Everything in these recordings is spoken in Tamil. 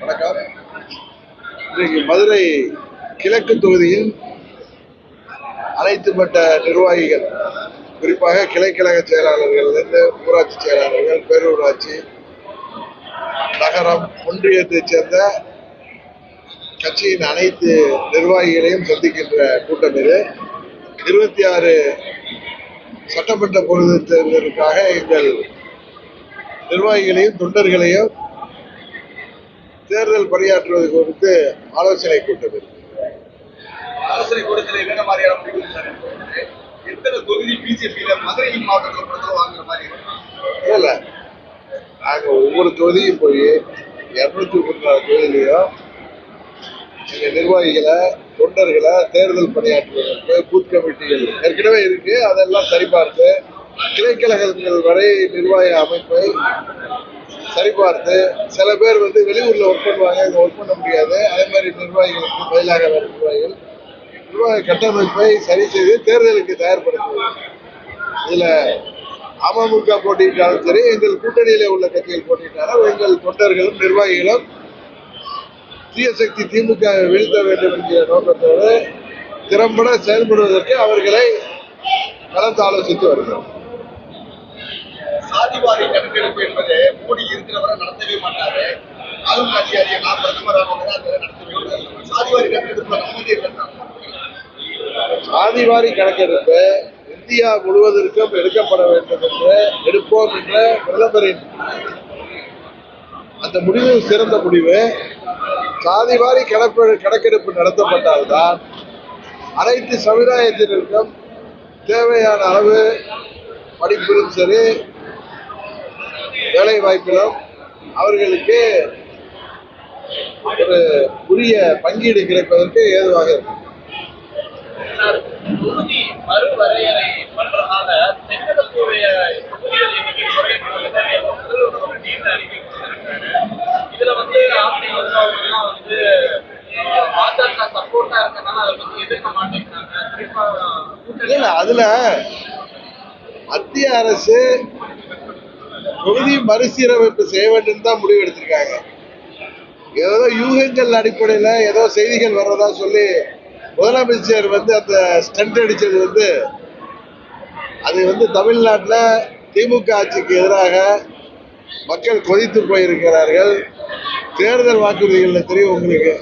வணக்கம். இன்றைக்கு மதுரை கிழக்கு தொகுதியின் அனைத்து மட்ட நிர்வாகிகள் குறிப்பாக கிளைக்கழக செயலாளர்கள்லேருந்து ஊராட்சி செயலாளர்கள் பேரூராட்சி நகரம் ஒன்றியத்தைச் சேர்ந்த கட்சியின் அனைத்து நிர்வாகிகளையும் சந்திக்கின்ற கூட்டம் இது. இருபத்தி ஆறு சட்டமன்ற பொருள் தேர்தலுக்காக எங்கள் நிர்வாகிகளையும் தொண்டர்களையும் தேர்தல் பணியாற்றுவது குறித்து ஆலோசனை கூட்டம் இது ஆலோசனை கூட்டத்தில் என்னென்ன மாதிரியான முடிவுகள் சார்? எத்தனை தொகுதி பிஜேபியில மதுரை மாவட்டத்தில் பொறுத்தவரை வாங்குற மாதிரி இருக்கு? இல்ல நாங்க ஒவ்வொரு தொகுதியும் போய் இருநூத்தி முப்பத்தி நாலு தொகுதியிலையும் எங்க நிர்வாகிகளை தொண்டர்களை தேர்தல் பணியாற்றுவதற்கு பூத் கமிட்டிகள் ஏற்கனவே இருக்கு அதெல்லாம் சரிபார்த்து கிளைக்கழகங்கள் வரை நிர்வாக அமைப்பை சரிபார்த்து சில பேர் வந்து வெளியூர்ல ஒர்க் பண்ணுவாங்க இங்க ஒர்க் பண்ண முடியாது. அதே மாதிரி நிர்வாகிகளுக்கு பதிலாக வர நிர்வாகிகள். நிர்வாக கட்டமைப்பை சரி செய்து தேர்தலுக்கு தயார்படுத்துவாங்க இதுல அமமுக போட்டியிட்டாலும் சரி எங்கள் கூட்டணியில உள்ள கட்சிகள் போட்டியிட்டாலும் எங்கள் தொண்டர்களும் நிர்வாகிகளும் தீயசக்தி திமுக வீழ்த்த வேண்டும் என்கிற நோக்கத்தோடு திறம்பட செயல்படுவதற்கு அவர்களை கலந்து ஆலோசித்து வருகிறோம். சாதிவாரி கணக்கெடுப்பு என்பது மோடி இருக்கிறவரை நடத்தவே மாட்டாரு. ஆளும் அதிகாரியை நான் பிரதமராக நடத்தவே மாட்டாரு. சாதிவாரி கணக்கெடுப்பு நம்ம சாதிவாரி கணக்கெடுப்பு இந்தியா முழுவதற்கும் எடுக்கப்பட வேண்டும் என்று எடுப்போம் என்ற பிரதமரின் அந்த முடிவு சிறந்த முடிவு. சாதிவாரி கணக்கு கணக்கெடுப்பு நடத்தப்பட்டால்தான் அனைத்து சமுதாயத்தினருக்கும் தேவையான அளவு படிப்பிலும் சரி வேலை வாய்ப்பிலும் அவர்களுக்கு ஒரு உரிய பங்கீடு கிடைப்பதற்கு ஏதுவாக இருக்கும். தொகுதி மறுவரையறை பண்றதுனால தென்னகத்துடைய தொகுதிகள் எண்ணிக்கை குறையும். முதல்வர் ஒரு நீண்ட அறிக்கை கொடுத்திருக்காரு. இதுல வந்து அதிமுகவுலாம் வந்து பாஜக சப்போர்ட்டா இருக்கனால அதை பத்தி எதிர்க்க மாட்டேங்கிறாங்க. அதுல மத்திய அரசு தொகுதி மறுசீரமைப்பு செய்ய வேண்டும் தான் முடிவு எடுத்திருக்காங்க. ஏதோ யூகங்கள் அடிப்படையில ஏதோ செய்திகள் வர்றதா சொல்லி முதலமைச்சர் வந்து அந்த ஸ்டண்ட் அடிச்சது வந்து அது வந்து தமிழ்நாட்டில் திமுக ஆட்சிக்கு எதிராக மக்கள் கொதித்து போயிருக்கிறார்கள். தேர்தல் வாக்குறுதிகளில் தெரியும் உங்களுக்கு.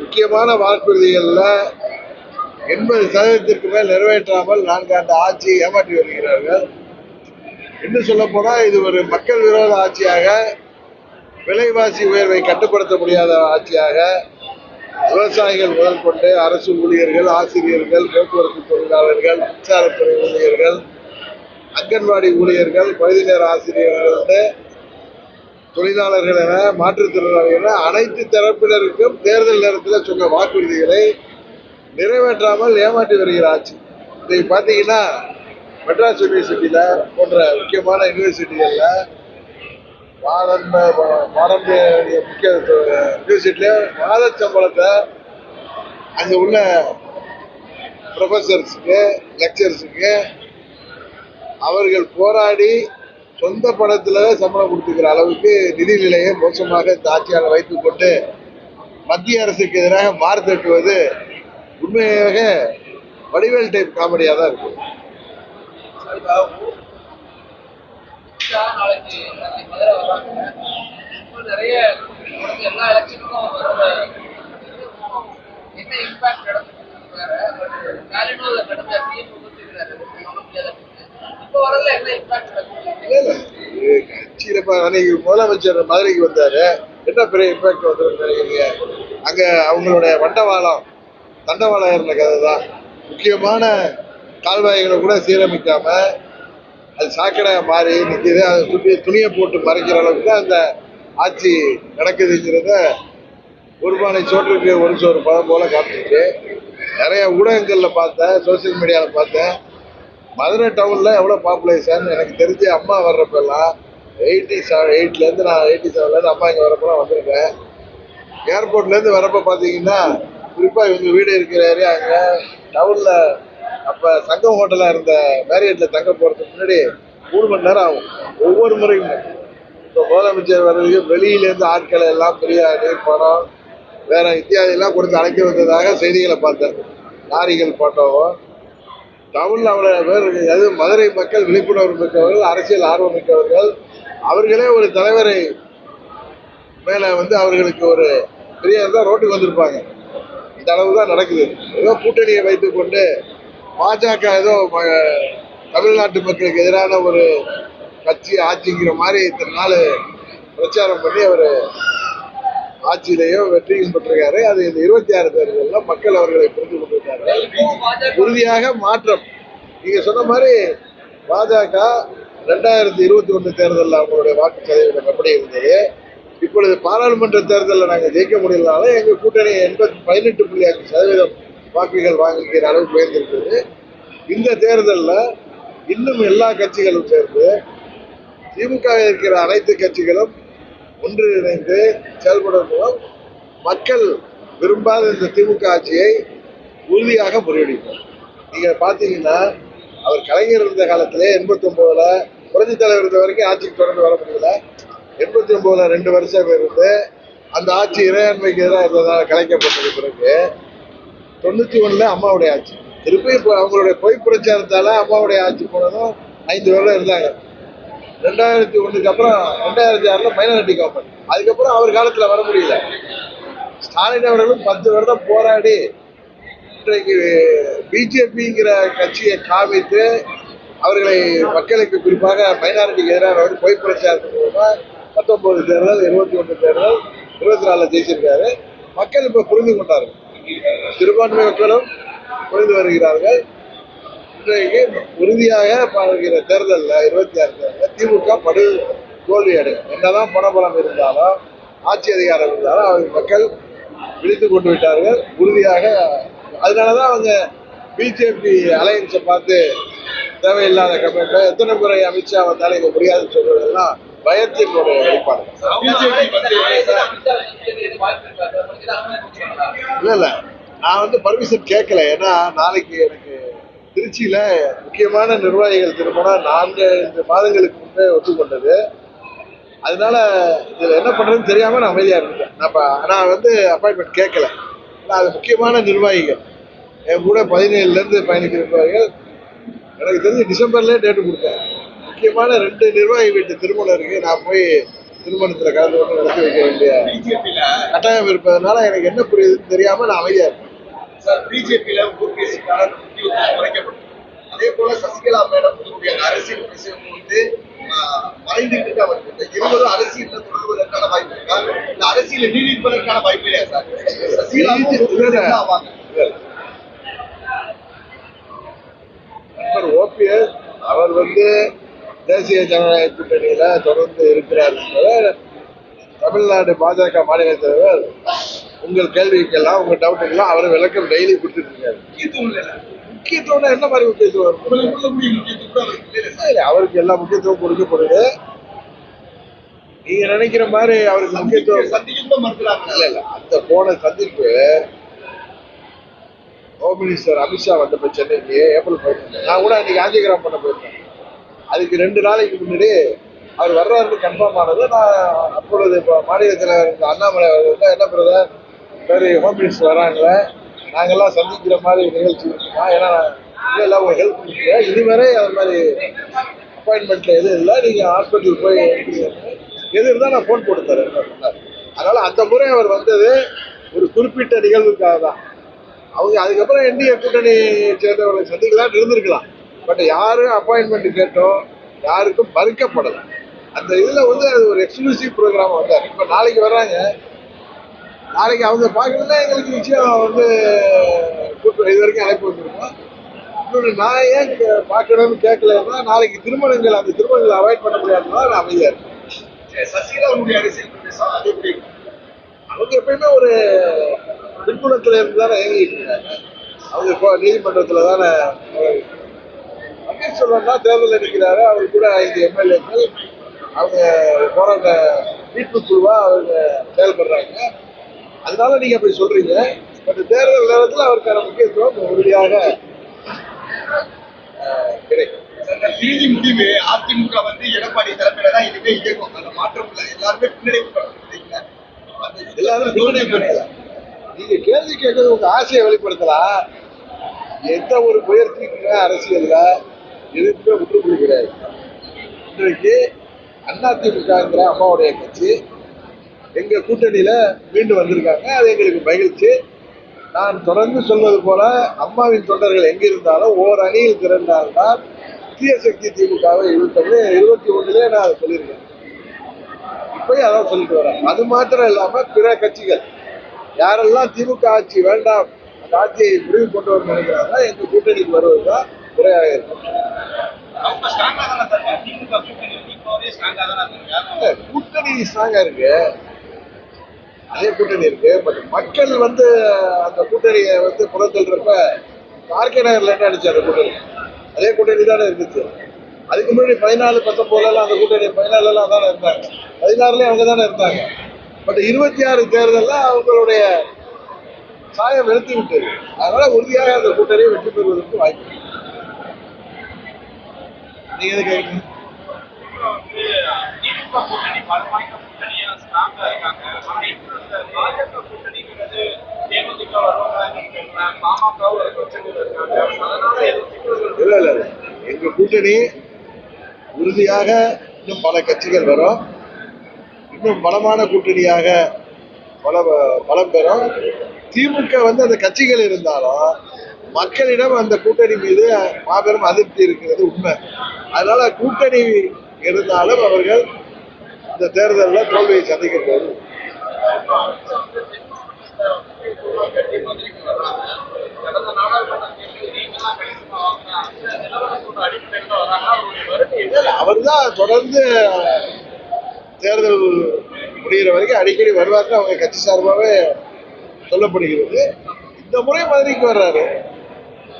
முக்கியமான வாக்குறுதிகளில் எண்பது சதவீதத்திற்கு மேல் நிறைவேற்றாமல் நான்காண்டு ஆட்சி ஏமாற்றி வருகிறார்கள். இன்னும் சொல்ல போனால் இது ஒரு மக்கள் விரோத ஆட்சியாக விலைவாசி உயர்வை கட்டுப்படுத்த முடியாத ஆட்சியாக விவசாயிகள் முதல் கொண்டு அரசு ஊழியர்கள் ஆசிரியர்கள் போக்குவரத்து தொழிலாளர்கள் மின்சாரத்துறை ஊழியர்கள் அங்கன்வாடி ஊழியர்கள் பகுதி நேர ஆசிரியர்கள் தொழிலாளர்கள் என மாற்றுத்திறனாளிகள் என அனைத்து தரப்பினருக்கும் தேர்தல் நேரத்தில் சொன்ன வாக்குறுதிகளை நிறைவேற்றாமல் ஏமாற்றி வருகிற ஆட்சி. இதை பார்த்தீங்கன்னா மெட்ராஸ் யூனிவர்சிட்டியில் போன்ற முக்கியமான யூனிவர்சிட்டிகளில் பாரம்ப பாரம்பரிய முக்கிய யூனிவர்சிட்டியில் மாத சம்பளத்தை அங்கே உள்ள ப்ரொஃபஸர்ஸுக்கு லெக்சர்ஸுக்கு அவர்கள் போராடி சொந்த பணத்தில் சம்பளம் கொடுத்துக்கிற அளவுக்கு நிதி நிலையை மோசமாக இந்த ஆட்சியாளர் கொண்டு மத்திய அரசுக்கு எதிராக மார்த்தட்டுவது உண்மையாக வடிவேல் டைப் காமெடியாக தான் இருக்குது நாளைக்கு மதுரை வர்றாங்க நிறைய எல்லா எலெக்ஷனுக்கும் என்ன இம்பாக்ட் நடந்துருக்கு வேற ஸ்டாலினும் அதை நடந்த இப்போ என்ன இம்பாக்ட் அன்னைக்கு முதலமைச்சர் மதுரைக்கு வந்தாரு என்ன பெரிய இம்பாக்ட் வந்துருக்கு நினைக்கிறீங்க அங்க அவங்களுடைய வண்டவாளம் தண்டவாளம் இருந்த கதை தான் முக்கியமான கால்வாய்களை கூட சீரமைக்காம அது சாக்கடை மாறி நிற்கிது அதை சுற்றி துணியை போட்டு மறைக்கிற அளவுக்கு அந்த ஆட்சி நடக்குதுங்கிறத ஒரு சோற்றுக்கு ஒரு சோறு பழம் போல காமிச்சிச்சு நிறைய ஊடகங்களில் பார்த்தேன் சோசியல் மீடியாவில் பார்த்தேன். மதுரை டவுனில் எவ்வளோ பாப்புலேஷன் எனக்கு தெரிஞ்சு அம்மா வர்றப்பெல்லாம் எயிட்டி செவன் எயிட்லேருந்து நான் எயிட்டி செவன்லேருந்து அம்மா இங்கே வரப்பெல்லாம் வந்திருக்கேன். ஏர்போர்ட்லேருந்து வரப்போ பார்த்தீங்கன்னா குறிப்பாக இவங்க வீடு இருக்கிற ஏரியா அங்கே டவுனில் அப்போ சங்கம் ஹோட்டலாக இருந்த மேரியட்டில் தங்க போகிறதுக்கு முன்னாடி மூணு மணி நேரம் ஆகும். ஒவ்வொரு முறையும். இப்போ முதலமைச்சர் வர்றதுக்கு வெளியிலேருந்து ஆட்களை எல்லாம் பிரியாணி பணம் வேற இத்தியாதியெல்லாம் கொடுத்து அழைக்க வந்ததாக செய்திகளை பார்த்தேன். லாரிகள் போட்டோவும் தமிழ்ல அவ்வளோ பேர் அதாவது மதுரை மக்கள் விழிப்புணர்வு மிக்கவர்கள் அரசியல் ஆர்வம் மிக்கவர்கள் அவர்களே ஒரு தலைவரை மேல வந்து அவர்களுக்கு ஒரு பெரிய இருந்தா ரோட்டுக்கு வந்திருப்பாங்க. இந்த அளவு தான் நடக்குது. ஏதோ கூட்டணியை வைத்துக்கொண்டு பாஜக ஏதோ ம- தமிழ்நாட்டு மக்களுக்கு எதிரான ஒரு கட்சி ஆட்சிங்கிற மாதிரி இத்தனை நாள் பிரச்சாரம் பண்ணி அவர் ஆட்சியிலையும் வெற்றியும் பெற்றிருக்காரு. அது இந்த இருபத்தி ஆறு தேர்தலில் மக்கள் அவர்களை புரிந்து கொண்டிருக்காரு உறுதியாக மாற்றம். நீங்க சொன்ன மாதிரி பாஜக ரெண்டாயிரத்தி இருபத்தி ஒன்று தேர்தலில் அவங்களுடைய வாக்கு சதவீதம் எப்படி இருந்தது? இப்பொழுது பாராளுமன்ற தேர்தலில் நாங்கள் ஜெயிக்க முடியலனால எங்கள் கூட்டணி எண்பத்தி பதினெட்டு புள்ளி அஞ்சு சதவீதம் வாக்குகள் வாங்கிக்கிற அளவுக்கு உயர்ந்திருக்கிறது இந்த தேர்தலில் இன்னும் எல்லா கட்சிகளும் சேர்ந்து திமுக இருக்கிற அனைத்து கட்சிகளும் ஒன்றிணைந்து செயல்படுவதன் மூலம் மக்கள் விரும்பாத இந்த திமுக ஆட்சியை உறுதியாக முறியடிப்போம் நீங்கள் பார்த்தீங்கன்னா அவர் கலைஞர் இருந்த காலத்திலே எண்பத்தி ஒன்பதுல புரட்சி தலைவர் இருந்த வரைக்கும் ஆட்சிக்கு தொடர்ந்து வர முடியல. எண்பத்தி ஒன்பதுல ரெண்டு வருஷம் இருந்து அந்த ஆட்சி இறையாண்மைக்கு எதிராக இருந்ததால் கலைக்கப்பட்டது பிறகு தொண்ணூத்தி ஒண்ணுல அம்மாவுடைய ஆட்சி. திருப்பி இப்போ அவங்களுடைய பொய் பிரச்சாரத்தால அம்மாவுடைய ஆட்சி போனதும் ஐந்து வருடம் இருந்தாங்க. ரெண்டாயிரத்தி ஒண்ணுக்கு அப்புறம் ரெண்டாயிரத்தி ஆறுல மைனாரிட்டி கவர்மெண்ட் அதுக்கப்புறம் அவர் காலத்துல வர முடியல. ஸ்டாலின் அவர்களும் பத்து வருடம் போராடி இன்றைக்கு பிஜேபிங்கிற கட்சியை காமித்து அவர்களை மக்களுக்கு குறிப்பாக மைனாரிட்டிக்கு எதிரான ஒரு பொய் பிரச்சாரத்தின் மூலமாக பத்தொன்பது தேர்தல் இருபத்தி ஒன்று தேர்தல் இருபத்தி நாலுல ஜெயிச்சிருக்காரு. மக்கள் இப்ப புரிந்து கொண்டார்கள். சிறுபான்மை மக்களும் புரிந்து வருகிறார்கள். இன்றைக்கு உறுதியாக பார்க்கிற தேர்தலில் இருபத்தி ஆறு தேர்தலில் திமுக படு தோல்வி அடையும். என்னதான் பணபலம் இருந்தாலும் ஆட்சி அதிகாரம் இருந்தாலும் அவங்க மக்கள் விழித்து கொண்டு விட்டார்கள். உறுதியாக அதனால தான் அவங்க பிஜேபி அலையன்ஸை பார்த்து தேவையில்லாத கமெண்ட் எத்தனை முறை அமித்ஷா வந்தாலும் இங்கே முடியாதுன்னு சொல்றதெல்லாம் பயத்தினுடைய வெளிப்பாடு. இல்ல இல்ல. நான் வந்து பர்மிஷன் கேட்கல ஏன்னா நாளைக்கு எனக்கு திருச்சியில முக்கியமான நிர்வாகிகள் திருமணம் நான்கு ஐந்து மாதங்களுக்கு முன்பே ஒத்துக்கொண்டது. அதனால இதுல என்ன பண்றதுன்னு தெரியாம நான் அமைதியா இருந்தேன் நான் இப்ப- நான் வந்து அப்பாயின்மெண்ட் கேட்கல அது முக்கியமான நிர்வாகிகள். என் கூட பதினேழுல இருந்து பயணிக்கிற நிர்வாகிகள் எனக்கு தெரிஞ்சு டிசம்பர்லயே டேட்டு கொடுத்தேன் முக்கியமான ரெண்டு நிர்வாகி வீட்டு திருமணம் இருக்கு. நான் போய் திருமணத்துல கலந்து கொண்டு நடத்தி வைக்க வேண்டிய கட்டாயம் இருப்பதனால எனக்கு என்ன புரியுதுன்னு தெரியாம நான் அமைதியா இருக்கேன். சார் பிஜேபியில அதே போல சசிகலா மேடம் அரசியல் விஷயம் வந்து ஆஹ், மறைந்துட்டு தான் வருது. இருவரும் அரசியல்ல தொடர்வதற்கான வாய்ப்பு இருக்கா? இந்த அரசியல நீடிப்பதற்கான வாய்ப்பு இல்லையா சார்? நண்பர் ஓபிஎஸ் அவர் வந்து தேசிய ஜனநாயக கூட்டணியில தொடர்ந்து இருக்கிறார் என்பதை தமிழ்நாடு பாஜக மாநில தலைவர். உங்கள் கேள்விக்கெல்லாம் உங்க டவுட்டுக்கெல்லாம் அவர் விளக்கம் டெய்லி கொடுத்துட்டு இருக்காரு முக்கியத்துவம் என்ன? மாதிரி முக்கியத்துவம்? அவருக்கு எல்லா முக்கியத்துவம் கொடுக்கப்படுது. நீங்க நினைக்கிற மாதிரி அவருக்கு முக்கியத்துவம் மறுக்கிறாங்க. இல்ல இல்ல அந்த போன சந்திப்பு ஹோம் மினிஸ்டர் அமித்ஷா வந்தப்ப சென்னைக்கு ஏப்ரல் பதினொன்று நான் கூட அன்னைக்கு ஆஞ்சிகிராம் பண்ண போயிருந்தேன். அதுக்கு ரெண்டு நாளைக்கு முன்னாடி அவர் வர்றாருன்னு கன்ஃபார்ம் ஆனது நான் அப்பொழுது இப்போ மாநில தலைவர் அண்ணாமலை அவர்கள் வந்து, என்ன பிரதர் வேறு ஹோம் மினிஸ்டர் வராங்களே நாங்கெல்லாம் சந்திக்கிற மாதிரி நிகழ்ச்சி இருக்குமா? ஏன்னா இல்லை உங்கள் ஹெல்ப் பண்ணுங்க இதுவரை அது மாதிரி அப்பாயின்மெண்ட்டில் எதுவும் இல்லை. நீங்கள் ஹாஸ்பிட்டல் போய் எது இருந்தால் நான் ஃபோன் போட்டு தரேன். சொன்னார் அதனால் அந்த முறை அவர் வந்தது ஒரு குறிப்பிட்ட நிகழ்வுக்காக தான். அவங்க அதுக்கப்புறம் என்டிஏ கூட்டணி சேர்ந்தவர்களை சந்திக்கலாம் இருந்திருக்கலாம். பட் யாரும் அப்பாயின்மெண்ட் கேட்டோம் யாருக்கும் மறுக்கப்படலை. அந்த இதுல வந்து அது ஒரு எக்ஸ்க்ளூசிவ் ப்ரோக்ராம் வந்தார் இப்ப நாளைக்கு வர்றாங்க நாளைக்கு அவங்க பார்க்கணும்னா எங்களுக்கு நிச்சயம் வந்து கூட்டம் இது வரைக்கும் அழைப்பு வந்திருக்கோம். இன்னொன்று நான் ஏன் பார்க்கணும்னு கேட்கலன்னா நாளைக்கு திருமணங்கள் அந்த திருமணங்களை அவாய்ட் பண்ண முடியாதுன்னா நான் அமைதியா இருக்கேன் சசிகலா அவருடைய அரசியல் பிரவேசம் அது எப்படி? அவங்க எப்பயுமே ஒரு பின்புலத்துல இருந்து தானே இயங்கிட்டு இருக்காங்க. அவங்க நீதிமன்றத்துல தானே மகேஷ் சொல்லணும்னா தேர்தல் நிற்கிறாரு அவர் கூட ஐந்து எம்எல்ஏக்கள். அவங்க போராட்ட மீட்பு குழுவா அவங்க செயல்படுறாங்க. அதனால நீங்க அப்படி சொல்றீங்க. பட் தேர்தல் நேரத்தில் அவருக்கான முக்கியத்துவம் உறுதியாக கிடைக்கும். இறுதி முடிவு அதிமுக வந்து எடப்பாடி தலைமையில தான் இனிமே இயக்கும் அந்த மாற்றம் இல்லை. எல்லாருமே பின்னடைவு எல்லாரும் பெறல நீங்க கேள்வி கேட்கறது உங்க ஆசையை வெளிப்படுத்தலாம் எந்த ஒரு முயற்சிக்குமே அரசியல்ல எதுக்குமே முற்றுப்புள்ளி கிடையாது இன்றைக்கு அதிமுகங்கிற அம்மாவுடைய கட்சி எங்க கூட்டணியில மீண்டும் வந்திருக்காங்க. அது எங்களுக்கு மகிழ்ச்சி. நான் தொடர்ந்து சொல்வது போல அம்மாவின் தொண்டர்கள் எங்க இருந்தாலும் ஓர் அணியில் திரண்டால்தான் தீய சக்தி திமுகவை இழுத்தது. இருபத்தி ஒண்ணுலயே நான் அதை சொல்லியிருக்கேன். இப்போயும் அதான் சொல்லிட்டு வரேன் அது மாத்திரம் இல்லாம பிற கட்சிகள் யாரெல்லாம் திமுக ஆட்சி வேண்டாம் அந்த ஆட்சியை முடிவு கொண்டு வர நினைக்கிறாங்களோ எங்க கூட்டணிக்கு வருவதுதான் குறையாக இருக்கும். கூட்டணி ஸ்ட்ராங்கா இருக்கு. அதே கூட்டணி இருக்கு. பட் மக்கள் வந்து அந்த கூட்டணியை வந்து புறத்தல்றப்ப பார்க்கை நகர்ல என்ன அடிச்சு அந்த கூட்டணி? அதே கூட்டணி தானே இருந்துச்சு. அதுக்கு முன்னாடி பதினாலு பத்தொன்பதுல அந்த கூட்டணி பதினாலுல எல்லாம் தானே இருந்தாங்க. பதினாறுலயும் அவங்க தானே இருந்தாங்க. பட் இருபத்தி ஆறு தேர்தலில் அவங்களுடைய சாயம் வெளுத்து விட்டது. அதனால உறுதியாக அந்த கூட்டணியை வெற்றி பெறுவதற்கு வாய்ப்பு நீ எது சிக்கல்கள் இல்ல இல்ல இல்ல. எங்க கூட்டணி உறுதியாக இன்னும் பல கட்சிகள் வரும். இன்னும் பலமான கூட்டணியாக பல பலம் பெறும். திமுக வந்து அந்த கட்சிகள் இருந்தாலும் மக்களிடம் அந்த கூட்டணி மீது மாபெரும் அதிருப்தி இருக்கிறது உண்மை. அதனால கூட்டணி இருந்தாலும் அவர்கள் இந்த தேர்தலில் தோல்வியை சந்திக்க போகுது அவர் தான் தொடர்ந்து தேர்தல் முடிகிற வரைக்கும் அடிக்கடி வருவார்னு அவங்க கட்சி சார்பாகவே சொல்லப்படுகிறது. இந்த முறை மதுரைக்கு வர்றாரு.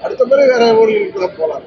அடுத்த முறை வேற ஊர்களுக்கு கூட போகலாம்